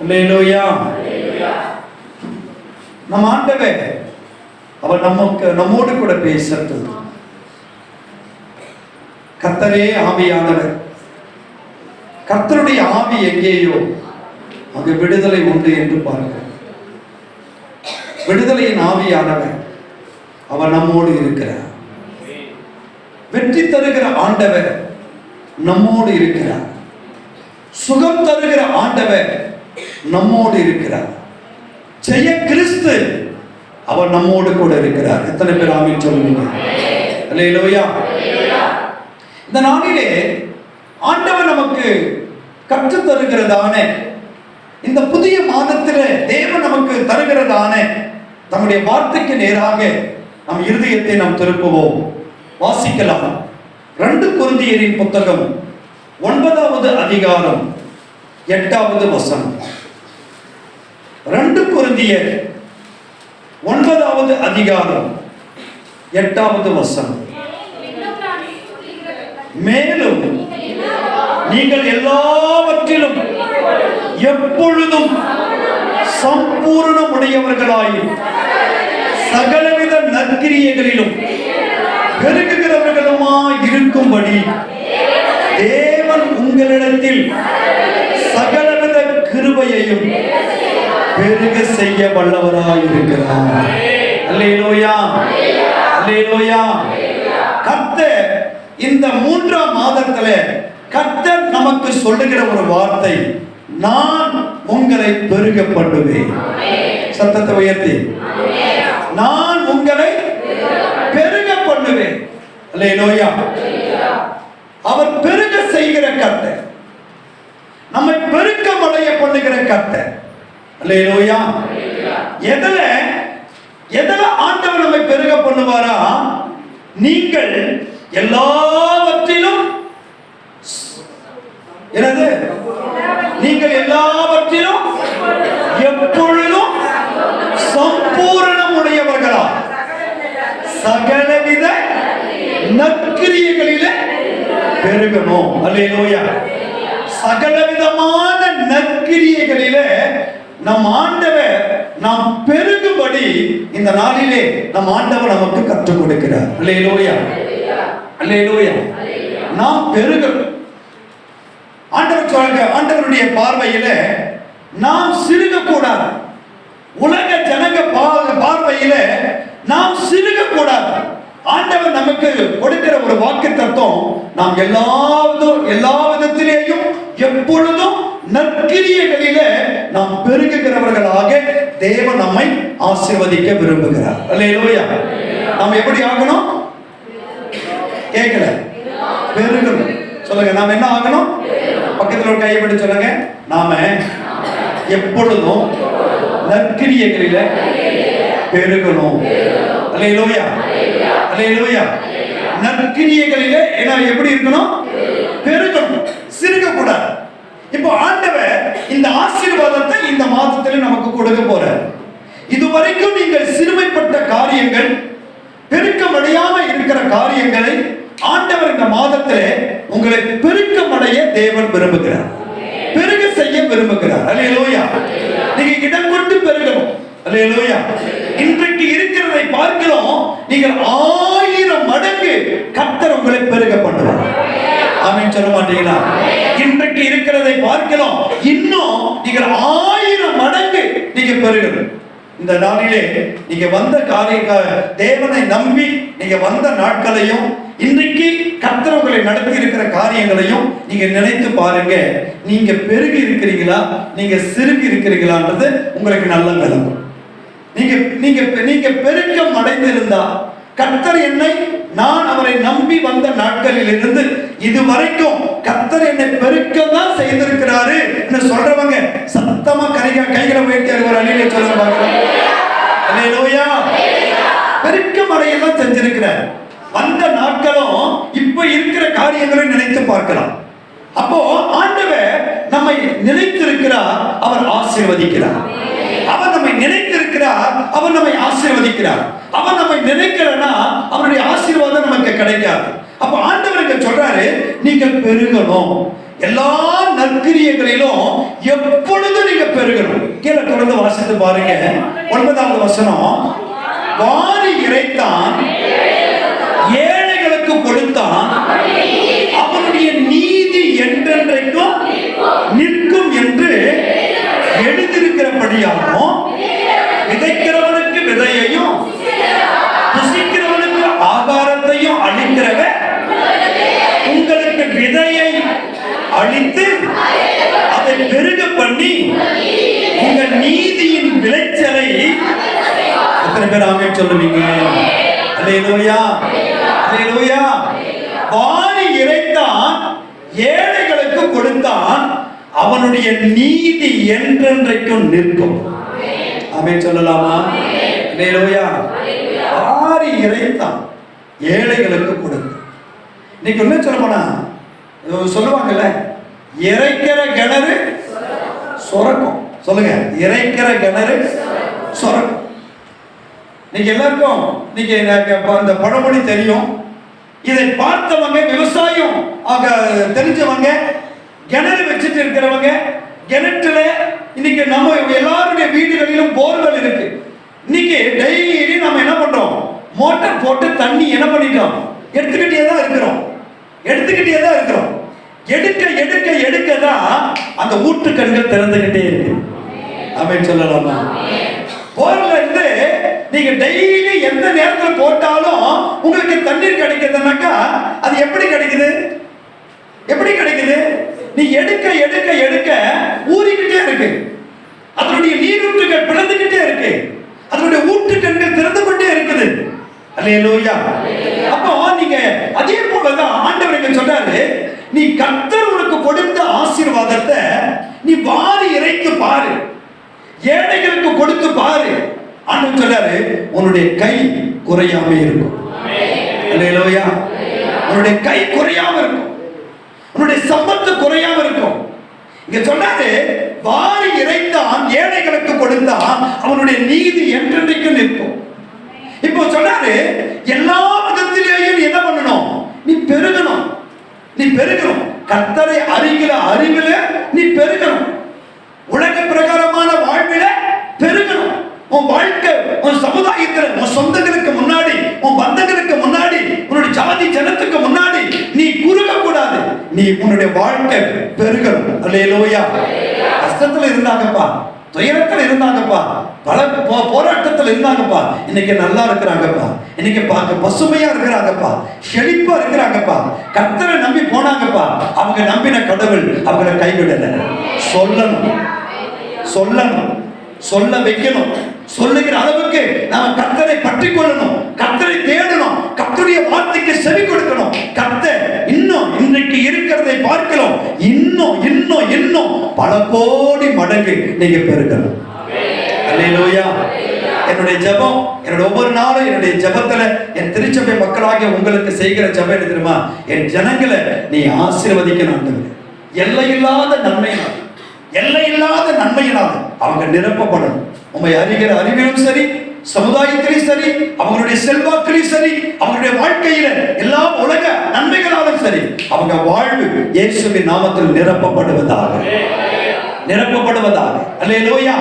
அல்லேலூயா நம் ஆண்டவர் அவர் நமக்கு நம்மோடு கூட பேசட்டும். கர்த்தரே ஆவியானவர். கர்த்தருடைய ஆவி எங்கேயோ அங்கு விடுதலை உண்டு என்று பாருங்கள். விடுதலையின் ஆவியானவர் அவர் நம்மோடு இருக்கிறார். வெற்றி தருகிற ஆண்டவர் நம்மோடு இருக்கிறார். சுகம் தருகிற ஆண்டவர் நம்மோடு இருக்கிறார். ஜெய கிறிஸ்து அவர் நம்மோடு கூட இருக்கிறார். எத்தனை பேர் ஆமீன் சொல்லுவீங்க இல்லையா இந்த நாளிலே ஆண்டவர் நமக்கு கற்று தருகிறதான இந்த புதிய மாதத்தில் தேவன் நமக்கு தருகிறதான நம்முடைய வார்த்தைக்கு நேராக நம் இருதயத்தை நாம் திருப்புவோம். வாசிக்கலாம். ரெண்டு குருந்தியரின் புத்தகம் ஒன்பதாவது அதிகாரம் எட்டாவது வசனம். ரெண்டு பொருந்திய ஒன்பதாவது அதிகாரம். எட்டாவது வசனம். மேலும் நீங்கள் எல்லாவற்றிலும் எப்பொழுதும் சம்பூர்ணமுடையவர்களாயும் சகலவித நற்கிரியைகளிலும் பெருகுகிறவர்களுமாய் இருக்கும்படி தேவன் உங்களிடத்தில் சகலவித கிருபையையும் பெருக செய்ய வல்லவராய் இருக்கிறார் அல்லேலூயா. அல்லேலூயா. கர்த்தர் இந்த மூன்றாம் மாதத்துல கர்த்தர் நமக்கு சொல்லுகிற ஒரு வார்த்தை நான் உங்களை பெருக பண்ணுவேன் சத்தத்தை உயர்த்தி. நான் உங்களை பெருக பண்ணுவேன் அல்லேலூயா. அவர் பெருக செய்கிற கர்த்தர் நம்மை பெருக்க அடைய பண்ணுகிற கர்த்தர் அல்லேலூயா. எதுல எதுல ஆண்டவர் நம்மை பெருக பண்ணுவாரா? நீங்கள் எல்லாவற்றிலும் என்னது? நீங்கள் எல்லாவற்றிலும் எப்பொழுதும் சம்பூரணம் உடையவர்களா சகலவித நற்கிரியைகளிலே பெருகணும். அல்லேலூயா. சகலவிதமான நற்கிரியைகளிலே நம் ஆண்டவர் நாம் பெருகும்படி இந்த நாளிலே நம் ஆண்டவர் நமக்கு கற்றுக் கொடுக்கிறார். அல்லேலூயா அல்லேலூயா நாம் பெருகணும் ஆண்டவர் சொல்லுங்க ஆண்டவருடைய பார்வையில நாம் சிறுகக்கூடாது. உலக ஜனங்க பார்வையில நாம் சிறுகக்கூடாது. ஆண்டவர் நமக்கு கொடுக்கிற ஒரு வாக்கு தத்துவம் நாம் எல்லாவதும் எல்லா விதத்திலேயும் எப்பொழுதும் நற்கிரியங்களில நாம் பெருகுகிறவர்களாக தேவன் நம்மை ஆசிர்வதிக்க விரும்புகிறார். அல்லேலூயா. நாம் எப்படி ஆகணும்? கேட்கல. பெருகணும். சொல்லுங்க நாம் என்ன ஆகணும்? பக்கத்தில் ஒரு கையை பிடிச்சு சொல்லுங்க. நாம எப்பொழுதும் நற்கிரியங்களில பெருகணும். அல்லேலூயா. அல்லேலூயா. நற்கிரியங்களில என்ன எப்படி இருக்கணும்? பெருகணும். சிறுக கூடாது இப்போ ஆண்டவர் இந்த ஆசீர்வாதத்தை இந்த மாதத்துல நமக்கு கொடுக்க போறார். இதுவரைக்கும் நீங்கள் சிறுமைப்பட்ட காரியங்கள் பெருக்கமடையாம இருக்கிற காரியங்களை ஆண்டவர் இந்த மாதத்திலே உங்களை பெருக்கமடைய தேவன் விரும்புகிறார். பெருக செய்ய விரும்புகிறார். அல்லேலூயா. நீங்க இடம் கொண்டு பெருகணும். அல்லேலூயா. இன்றைக்கு இருக்கிறதை பார்க்கிறோம். நீங்கள் ஆயிரம் மடங்கு கத்தர் உங்களை பெருக பண்ணுவார். ஆமென் சொல்ல மாட்டீங்களா? இன்றைக்கு இருக்கிறதை பார்க்கிறோம் இன்னும் நீங்கள் ஆயிரம் மடங்கு நீங்க பெறுகிறது இந்த நாளிலே நீங்க வந்த காரிய தேவனை நம்பி நீங்க வந்த நாட்களையும் இன்றைக்கு கர்த்தர் உங்களை நடத்தி இருக்கிற காரியங்களையும் நீங்க நினைத்து பாருங்க. நீங்க பெருகி இருக்கிறீங்களா? நீங்க சிறுகி இருக்கிறீங்களான்றது உங்களுக்கு நல்ல விளங்கும் நீங்க நீங்க நீங்க பெருக்கம் அடைந்திருந்தா கர்த்தர் என்னை நான் அவரை நம்பி வந்த நாட்களில் இருந்து இது வரைக்கும் கத்தர் என்னை பெருக்கம் தான் செய்திருக்கிறாரு என்று சொல்றவங்க சத்தமா கரைக கைகளை உயர்த்தி ஒரு அணியில சொல்லுவாங்க அல்லேலூயா பெருக்கம் அடையலாம் செஞ்சிருக்கிறார். வந்த நாட்களும் இப்ப இருக்கிற காரியங்களை நினைத்து பார்க்கலாம். அப்போ ஆண்டவர் நம்மை நினைத்திருக்கிறார் அவர் ஆசீர்வதிக்கிறார். அவர் நம்மை நினைத்திருக்கிறார் அவர் நம்மை ஆசீர்வதிக்கிறார். அவர் நம்மை நினைக்கிறனா அவருடைய ஆசீர்வாதம் நமக்கு கிடைக்காது. அப்ப ஆண்டவர் இங்க சொல்றாரு நீங்கள் பெருகணும். எல்லா நற்கிரியங்களிலும் எப்பொழுதும் நீங்க பெருகணும். கீழே தொடர்ந்து வாசித்து பாருங்க. ஒன்பதாவது வசனம் வாரி இறைத்தான் ஏழைகளுக்கு கொடுத்தான் அவனுடைய நீதி என்றென்றைக்கும் நிற்கும் என்று எழுதியிருக்கிறபடியாகும். எத்தனை பேர் ஆமென் சொல்லுவீங்க. அல்லேலூயா. அல்லேலூயா. வாரி இறைத்தான் ஏழைகளுக்கு கொடுத்தான் அவனுடைய நீதி என்றென்றைக்கும் நிற்கும். ஆமென் சொல்லலாமா? அல்லேலூயா. வாரி இறைத்தான் ஏழைகளுக்கு கொடுத்தான். இன்னைக்கு என்ன சொல்ல போனா சொல்லுவாங்கல்ல இறைக்கிற கிணறு சுரக்கும். சொல்லுங்க இறைக்கிற கிணறு சுரக்கும். நீங்க எல்லாருக்கும் இப்ப அந்த பழமொழி தெரியும். இதை பார்த்தவங்க விவசாயம் ஆக தெரிஞ்சவங்க கிணறு வச்சுட்டு இருக்கிறவங்க கிணற்றுல இன்னைக்கு நம்ம எல்லாருடைய வீடுகளிலும் போர்வெல் இருக்கு. இன்னைக்கு டெய்லி நம்ம என்ன பண்றோம்? மோட்டார் போட்டு தண்ணி என்ன பண்ணிட்டோம்? எடுத்துக்கிட்டே தான் இருக்கிறோம். எடுத்துக்கிட்டே தான் இருக்கிறோம். எடுக்க எடுக்க எடுக்க தான் அந்த ஊற்றுக்கண்கள் திறந்துகிட்டே இருக்கு. ஆமென் சொல்லலாமா? போர்ல இருந்து நீங்க டெய்லி எந்த நேரத்தில் போட்டாலும் உங்களுக்கு தண்ணீர் கிடைக்குதுன்னாக்கா அது எப்படி கிடைக்குது? எப்படி கிடைக்குது? நீ எடுக்க எடுக்க எடுக்க ஊறிக்கிட்டே இருக்கு. அதனுடைய நீரூற்றுகள் பிளந்துக்கிட்டே இருக்கு. அதனுடைய ஊற்றுக்கண்கள் திறந்து கொண்டே இருக்குது. அல்லேலூயா. அப்போ நீங்க அதே போலதான் ஆண்டவர் இங்க சொல்றாரு நீ கர்த்தர் உனக்கு கொடுத்த ஆசீர்வாதத்தை நீ வாரி இறைத்து பாரு. ஏழைகளுக்கு கொடுத்து பாரு. ஆண்டவர் சொல்றாரு உன்னுடைய கை குறையாம இருக்கும். அல்லேலூயா. உன்னுடைய கை குறையாம இருக்கும். உன்னுடைய சம்பத்து குறையாம இருக்கும். இங்க சொன்னாரு வாரி இறைத்தான் ஏழைகளுக்கு கொடுத்தான் அவனுடைய நீதி என்றென்றைக்கும் நிற்கும். இப்போ சொன்னாரு எல்லா விதத்திலேயும் நீ என்ன பண்ணணும்? நீ பெருகணும். நீ பெருகணும். கர்த்தரை அறிகிற அறிவில நீ பெருகணும். உலக பெருகணும் உன் வாழ்க்கை உன் சமுதாயத்தில் உன் சொந்தங்களுக்கு முன்னாடி உன் பந்தங்களுக்கு முன்னாடி உன்னுடைய ஜாதி ஜனத்துக்கு முன்னாடி நீ குறுக கூடாது நீ உன்னுடைய வாழ்க்கை பெருகணும். அல்லேலூயா. கஷ்டத்துல இருந்தாங்கப்பா. துயரத்துல இருந்தாங்கப்பா. பல போ- போராட்டத்துல இருந்தாங்கப்பா. இன்னைக்கு நல்லா இருக்கிறாங்கப்பா. இன்னைக்கு பார்க்க பசுமையா இருக்கிறாங்கப்பா. செழிப்பா இருக்கிறாங்கப்பா. கத்தரை நம்பி போனாங்கப்பா. அவங்க நம்பின கடவுள் அவங்கள கைவிடல. சொல்லணும். சொல்லணும். சொல்ல வைக்கணும். சொல்லுகிற அளவுக்கு நாம கர்த்தரை பற்றி கொள்ளணும். கர்த்தரை தேடணும். கர்த்தருடைய வார்த்தைக்கு செவி கொடுக்கணும். கர்த்தர் இன்னும் இன்றைக்கு இருக்கிறதை பார்க்கிறோம் இன்னும் இன்னும் இன்னும் பல கோடி மடங்கு நீங்க பெருக்கணும் அல்லேலூயா. என்னுடைய ஜெபம் என்னோட ஒவ்வொரு நாளும் என்னுடைய ஜபத்துல என் திருச்சபை மக்களாகிய உங்களுக்கு செய்கிற ஜபம் என்ன தெரியுமா? என் ஜனங்களை நீ ஆசீர்வதிக்கணும் ஆண்டவரே. எல்லையில்லாத நன்மையினால் எல்லையில்லாத நன்மையினால் அவங்க நிரப்பப்படணும். உண்மை அறிகிற அறிவிலும் சரி சமுதாயத்திலும் சரி அவங்களுடைய செல்வாக்கிலையும் சரி அவங்களுடைய வாழ்க்கையில எல்லா உலக நன்மைகளாலும் சரி அவங்க வாழ்வு இயேசுவின் நாமத்தில் நிரப்பப்படுவதாக. நிரப்பப்படுவதாக. அல்லேலூயா.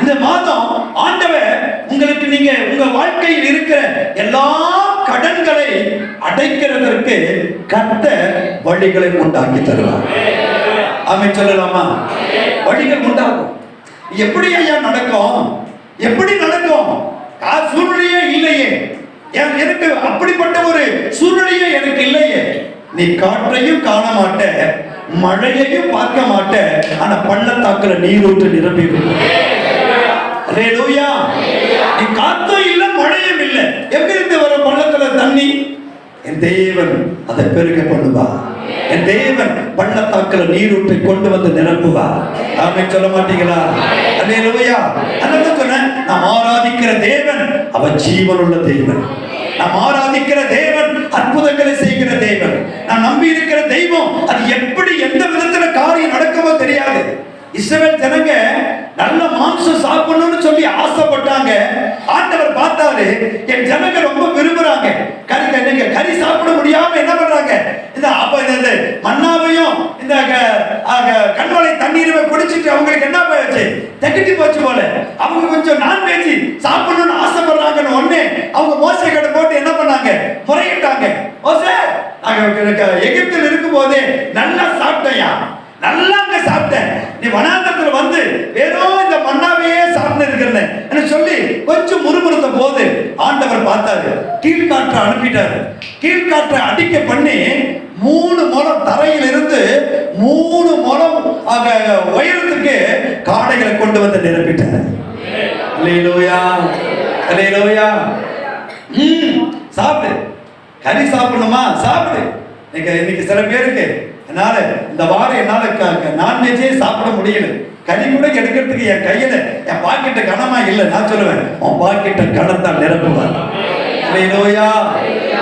இந்த மாதம் ஆண்டவர் உங்களுக்கு நீங்க உங்க வாழ்க்கையில் இருக்கிற எல்லா கடன்களை அடைக்கிறதற்கு கத்த வழிகளை உண்டாக்கி தருவார். அமைச்சர் சொல்லலாமா? வழிகள் உண்டாகும். எப்படி ஐயா நடக்கும்? எப்படி நடக்கும்? சூழ்நிலையே இல்லையே. எனக்கு அப்படிப்பட்ட ஒரு சூழ்நிலையே எனக்கு இல்லையே. நீ காற்றையும் காண மாட்ட மழையையும் பார்க்க மாட்ட ஆனா பள்ளத்தாக்குல நீரூற்று நிரம்பி நீ காத்தும் இல்ல மழையும் இல்லை. எங்கிருந்து வர பள்ளத்துல தண்ணி? என் தேவன் அதை பெருக பண்ணுவா என் தேவன் பள்ளத்தாக்கில் நீரூற்றை கொண்டு வந்து நிரப்புவா அப்படின்னு சொல்ல மாட்டீங்களா? அல்லேலூயா. அல்லது சொன்னேன் நாம் ஆராதிக்கிற தேவன் அவன் ஜீவனுள்ள தேவன். நாம் ஆராதிக்கிற தேவன் அற்புதங்களை செய்கிற தேவன். நான் நம்பி இருக்கிற தெய்வம் அது எப்படி எந்த விதத்துல காரியம் நடக்கவோ தெரியாது. இஸ்ரவேல் ஜனங்க நல்ல மாம்சம் சாப்பிடணும்னு சொல்லி ஆசைப்பட்டாங்க. ஆண்டவர் பார்த்தாரு என் ஜனங்க ரொம்ப விரும்புறாங்க. கறி நீங்க கறி சாப்பிட முடியாம என்ன பண்றாங்க? இந்த அப்ப இந்த மண்ணாவையும் இந்த க- ஆக, கண்வளை தண்ணீருமே குடிச்சிட்டு அவங்களுக்கு என்ன போயாச்சு தக்கிட்டு போச்சு போல. அவங்க கொஞ்சம் நான்வெஜ் சாப்பிடணும்னு ஆசைப்படுறாங்கன்னு ஒண்ணே அவங்க மோசை கடை போட்டு என்ன பண்ணாங்க? முறையிட்டாங்க மோசே நாங்க எகிப்தில் இருக்கும் போதே நல்லா சாப்பிட்டேயா நல்லா அங்க சாப்பிட்டேன். நீ வனாந்தரத்துல வந்து வெறும் இந்த மண்ணாவையே சாப்பிட்டு இருக்கிறேன்னு. சொல்லி கொஞ்சம் முறுமுறுத்த போது ஆண்டவர் பார்த்தாரு. கீழ்காற்றை அனுப்பிட்டாரு. கீழ்காற்றை அடிக்க பண்ணி மூணு முளம் தரையில் இருந்து மூணு முளம் உயரத்துக்கு காடைகளை கொண்டு வந்து நிரப்பிட்டாரு. அல்லேலூயா அல்லேலூயா ம் சாப்பிடு. கறி சாப்பிடணுமா? சாப்பிடு. இன்னைக்கு இன்னைக்கு சில பேருக்கு அதனால இந்த வாரம் என்னால நான்வெஜ்ஜே சாப்பிட முடியல. கனி கூட எடுக்கிறதுக்கு என் கையில என் பாக்கெட்ட கனமா இல்லை. நான் சொல்லுவேன் உன் பாக்கெட்ட கனத்தான் நிரப்புவார் அல்லையிலோயா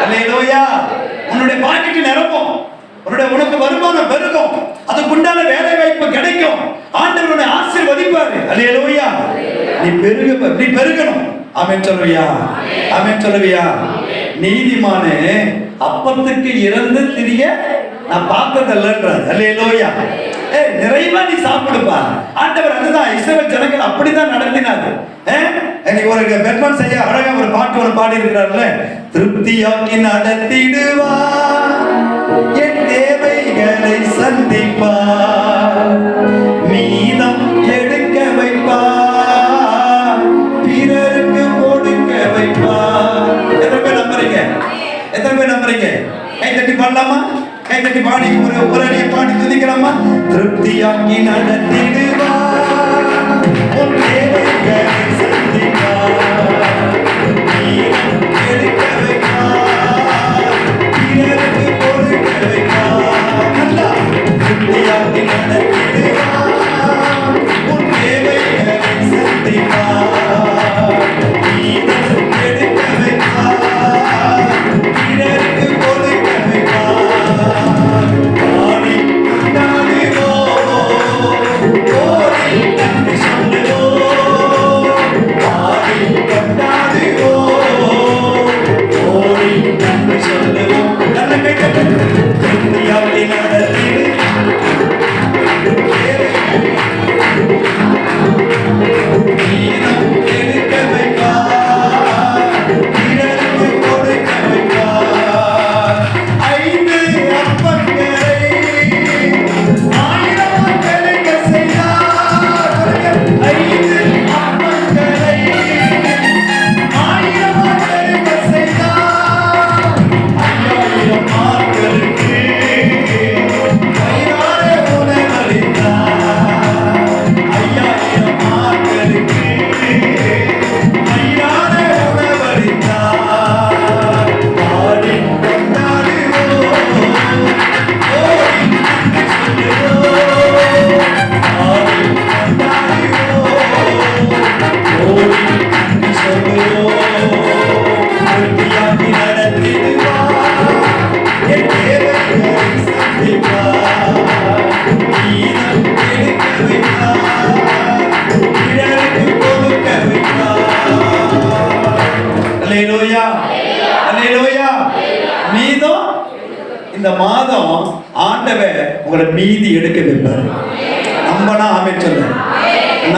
அல்லையிலோயா உன்னுடைய பாக்கெட்டு நிரப்பும். உன்னுடைய உனக்கு வருமானம் பெருகும். அதுக்குண்டான வேலை வாய்ப்பு கிடைக்கும். ஆண்டவருடைய ஆசீர்வதிப்பாரு. அல்லேலூயா. நீ பெருக நீ பெருகணும். ஆமென் சொல்லுவியா? ஆமென் சொல்லுவியா? நீதிமானே அப்பத்துக்கு இறந்து திரிய நான் பார்த்ததில்லைன்றார் அல்லேலூயா ஏ நிறைவா நீ சாப்பிடுப்பா. ஆண்டவர் அதுதான் இஸ்ரேல் ஜனங்கள் அப்படிதான் நடத்தினாரு ஏ, இன்னைக்கு ஒரு பெர்மன் செய்ய அழகா ஒரு பாட்டு ஒரு பாடி இருக்கிறார்ல திருப்தியாக்கி நடத்திடுவா என் தேவைகளை சந்திப்பா மீதம் எடுக்க வைப்பா பிறருக்கு கொடுக்க வைப்பா எத்தனை பேர் நம்புறீங்க? எத்தனை பேர் நம்புறீங்க? கை தட்டி பண்ணலாமா கைதட்டி பாடி ஒரு ஒரு பாடி துதிக்கலாமா? திருப்தியாக்கி நடத்திடுவா.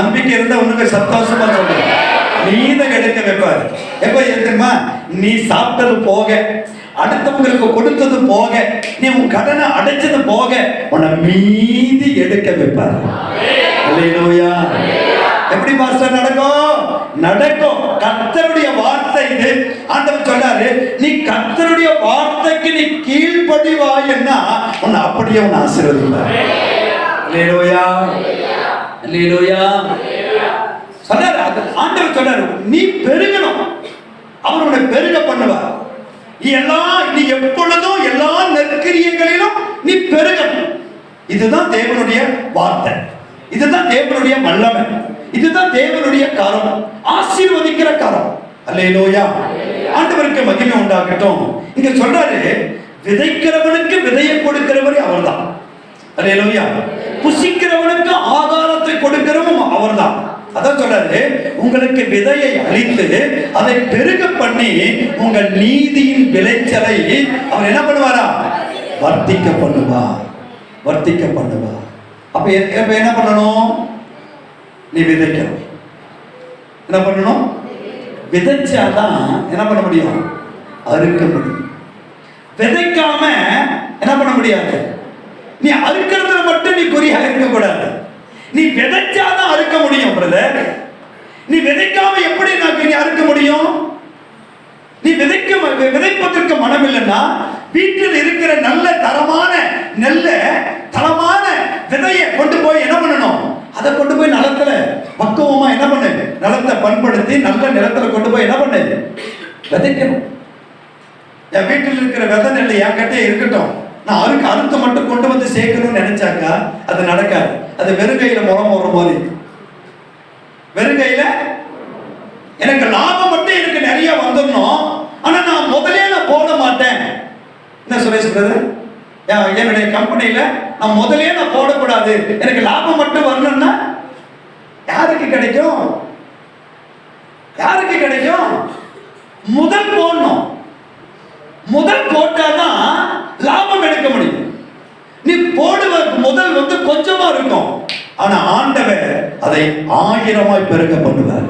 நம்பிக்கை இருந்தா உனக்கு சந்தோஷமா சொல்லு மீதம் எடுக்க வைப்பார். எப்ப தெரியுமா? நீ சாப்பிட்டது போக அடுத்தவங்களுக்கு கொடுத்தது போக நீ உன் கடனை அடைச்சது போக உன்னை மீதி எடுக்க வைப்பார். அல்லேலூயா. எப்படி மாஸ்டர் நடக்கும்? நடக்கும். கத்தருடைய வார்த்தை இது. ஆண்டவர் சொன்னாரு நீ கத்தருடைய வார்த்தைக்கு நீ கீழ்ப்படிவாயன்னா உன்னை அப்படியே உன்னை ஆசீர்வதிப்பார். அல்லேலூயா. அல்லேலூயா சொன்னாரு ஆண்டவர் சொன்னாரு நீ பெருகணும். அவர் உன்னை பெருக பண்ணுவார். நீ எல்லா நீ எப்பொழுதும் எல்லா நெற்கிரியங்களிலும் நீ பெருகணும். இதுதான் தேவனுடைய வார்த்தை. இதுதான் தேவனுடைய வல்லமை. இதுதான் தேவனுடைய கரம். ஆசீர்வதிக்கிற கரம். அல்லேலூயா ஆண்டவருக்கு மகிமை உண்டாகட்டும். இங்க சொல்றாரு விதைக்கிறவனுக்கு விதையை கொடுக்கிறவரே அவர்தான். அல்லேலூயா புசிக்கிறவனுக்கு கொடுக்கிறவும் அவர் தான் அதான் சொல்றாரு உங்களுக்கு விதையை அளித்து அதை பெருக பண்ணி உங்கள் நீதியின் விளைச்சலை அவர் என்ன பண்ணுவாரா? வர்த்திக்க பண்ணுவா வர்த்திக்க பண்ணுவா அப்ப என்ன பண்ணணும்? நீ விதைக்கணும். என்ன பண்ணணும்? விதைச்சாதான் என்ன பண்ண முடியும்? அறுக்க முடியும் விதைக்காம என்ன பண்ண முடியாது? நீ அறுக்கிறதுல மட்டும் நீ குறியாக இருக்கக்கூடாது. நீ விதைச்சாதான் அறுக்க முடியும் பிரதர் நீ விதைக்காம எப்படி நான் நீ அறுக்க முடியும்? நீ விதைக்க வி- விதைப்பதற்கு மனம் இல்லைன்னா வீட்டில் இருக்கிற நல்ல தரமான நெல்ல தரமான விதையை கொண்டு போய் என்ன பண்ணணும்? அதை கொண்டு போய் நிலத்துல பக்குவமா என்ன பண்ணு? நிலத்தை பண்படுத்தி நல்ல நிலத்துல கொண்டு போய் என்ன பண்ணு? விதைக்கணும். என் வீட்டில் இருக்கிற விதை நெல் என் கிட்டே இருக்கட்டும். நான் அறுக்க அறுத்து மட்டும் கொண்டு வந்து சேர்க்கணும்னு நினைச்சாக்கா அது நடக்காது. அது வெறுங்கையில முறம் போடுற மாதிரி வெறுங்கையில எனக்கு லாபம் மட்டும் எனக்கு நிறைய வந்துடணும். ஆனா நான் முதலே நான் போட மாட்டேன். என்ன சுரேஷ் பிரதர் என்னுடைய கம்பெனியில நான் முதலே நான் போடக்கூடாது. எனக்கு லாபம் மட்டும் வரணும்னா யாருக்கு கிடைக்கும்? யாருக்கு கிடைக்கும்? முதல் போடணும். முதல் போட்டாதான் லாபம் எடுக்க முடியும் நீ போடுவ வந்து கொஞ்சமா இருக்கும். ஆனா ஆண்டவர் அதை ஆயிரமாய் பெருக பண்ணுவார்